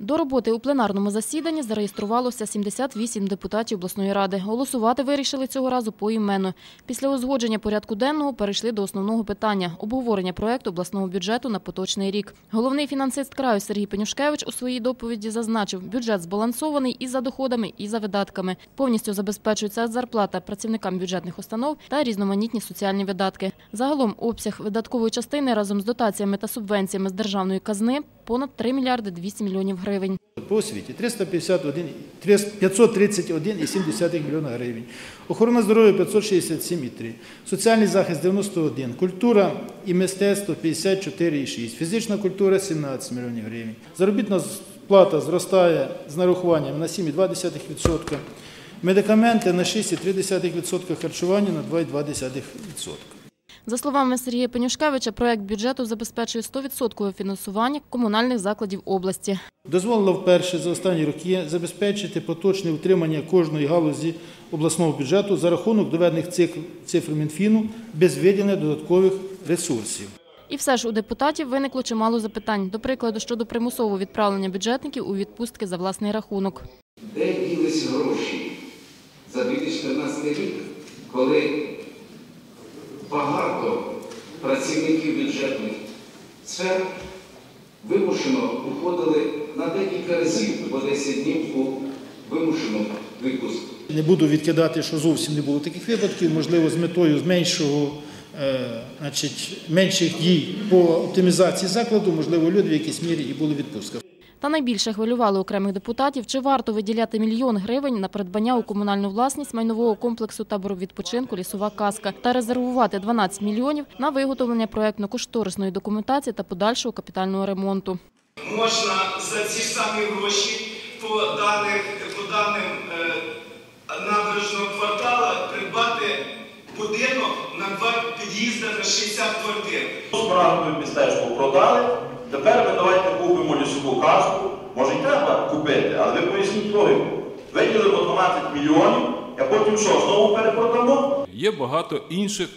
До роботи у пленарному засіданні зареєструвалося 78 депутатів обласної ради. Голосувати вирішили цього разу поіменно. Після узгодження порядку денного перейшли до основного питання – обговорення проекту обласного бюджету на поточний рік. Головний фінансист краю Сергій Пенюшкевич у своїй доповіді зазначив, бюджет збалансований і за доходами, і за видатками. Повністю забезпечується зарплата працівникам бюджетних установ та різноманітні соціальні видатки. Загалом обсяг видаткової частини разом з дотаціями та субвенціями з державної казни – понад 3 мільярди 200 мільйонів гривень. По освіті 351, 531,7 мільйона гривень. Охорона здоров'я 567,3. Соціальний захист 91. Культура і мистецтво 54,6. Фізична культура 17 мільйонів гривень. Заробітна плата зростає з нарахуванням на 7,2%. Медикаменти на 6,3%, харчування на 2,2%. За словами Сергія Пенюшкевича, проект бюджету забезпечує 100% фінансування комунальних закладів області. Дозволило вперше за останні роки забезпечити поточне утримання кожної галузі обласного бюджету за рахунок доведених цифр, цифр Мінфіну без виділення додаткових ресурсів. І все ж у депутатів виникло чимало запитань, до прикладу, щодо примусового відправлення бюджетників у відпустки за власний рахунок. Де ділись гроші за 2014 рік, коли багато працівників бюджетних сфер вимушено уходили на декілька разів по 10 днів у вимушену відпустку. Не буду відкидати, що зовсім не було таких випадків, можливо, з метою зменшого, е, значить, менших дій по оптимізації закладу, можливо, люди в якійсь мірі і були відпустках. Та найбільше хвилювали окремих депутатів, чи варто виділяти мільйон гривень на придбання у комунальну власність майнового комплексу табору відпочинку «Лісова казка» та резервувати 12 мільйонів на виготовлення проєктно-кошторисної документації та подальшого капітального ремонту. можна за ці самі гроші по даних по даним е, набережного квартала придбати будинок на два під'їзди на 60 квартир. Справді містечко продали. Тепер ми давайте купимо лісову казку. Може й треба купити, але ви поясніть логіку. Виділимо 12 мільйонів, а потім що, знову перепродамо? Є багато інших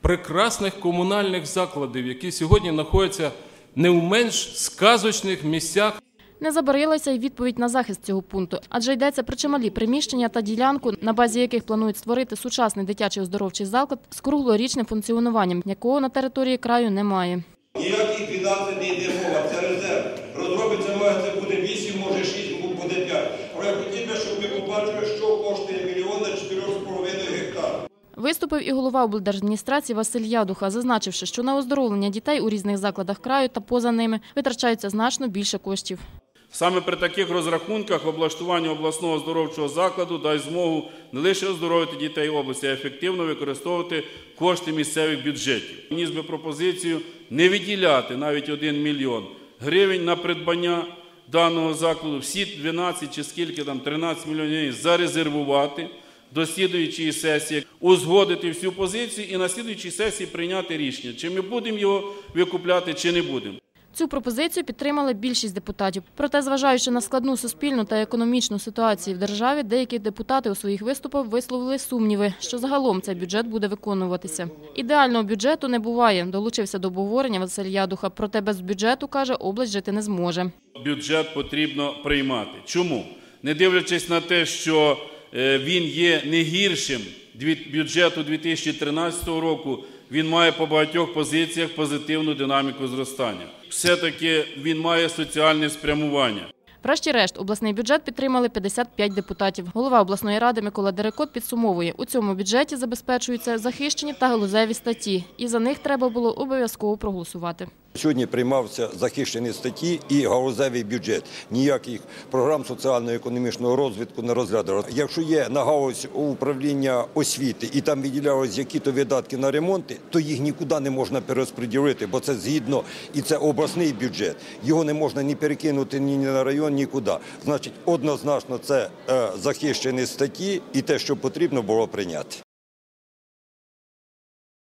прекрасних комунальних закладів, які сьогодні знаходяться не в менш сказочних місцях. Не забарилася й відповідь на захист цього пункту, адже йдеться про чималі приміщення та ділянку, на базі яких планують створити сучасний дитячий оздоровчий заклад з круглорічним функціонуванням, якого на території краю немає. Ніяких фінансів не йде мова, це резерв. Розробиться має це буде 8, може 6, буде 5. Але я хотів би, щоб ви побачили, що коштує мільйон на 4,5 гектар. Виступив і голова облдержадміністрації Василь Ядуха, зазначивши, що на оздоровлення дітей у різних закладах краю та поза ними витрачається значно більше коштів. Саме при таких розрахунках облаштування обласного оздоровчого закладу дасть змогу не лише оздоровити дітей області, а ефективно використовувати кошти місцевих бюджетів. Вніс би пропозицію не виділяти навіть 1 мільйон гривень на придбання даного закладу, всі 12 чи скільки там 13 мільйонів гривень зарезервувати до слідуючої сесії, узгодити всю позицію і на слідуючій сесії прийняти рішення, чи ми будемо його викупляти, чи не будемо. Цю пропозицію підтримали більшість депутатів. Проте, зважаючи на складну суспільну та економічну ситуацію в державі, деякі депутати у своїх виступах висловили сумніви, що загалом цей бюджет буде виконуватися. Ідеального бюджету не буває. Долучився до обговорення Василь Ядуха. Проте без бюджету, каже, область жити не зможе. Бюджет потрібно приймати. Чому? Не дивлячись на те, що е, він є не гіршим бюджету 2013 року, він має по багатьох позиціях позитивну динаміку зростання. Все-таки він має соціальне спрямування. Врешті-решт, обласний бюджет підтримали 55 депутатів. Голова обласної ради Микола Дерекот підсумовує, у цьому бюджеті забезпечуються захищені та галузеві статті, і за них треба було обов'язково проголосувати. Сьогодні приймався захищені статті і галузевий бюджет. Ніяких програм соціально-економічного розвитку не розглядали. Якщо є на галузь управління освіти і там виділялись які-то видатки на ремонти, то їх нікуди не можна перерозподілити, бо це згідно і це обласний бюджет. Його не можна ні перекинути ні на район, нікуди. Значить, однозначно це е, захищені статті і те, що потрібно було прийняти.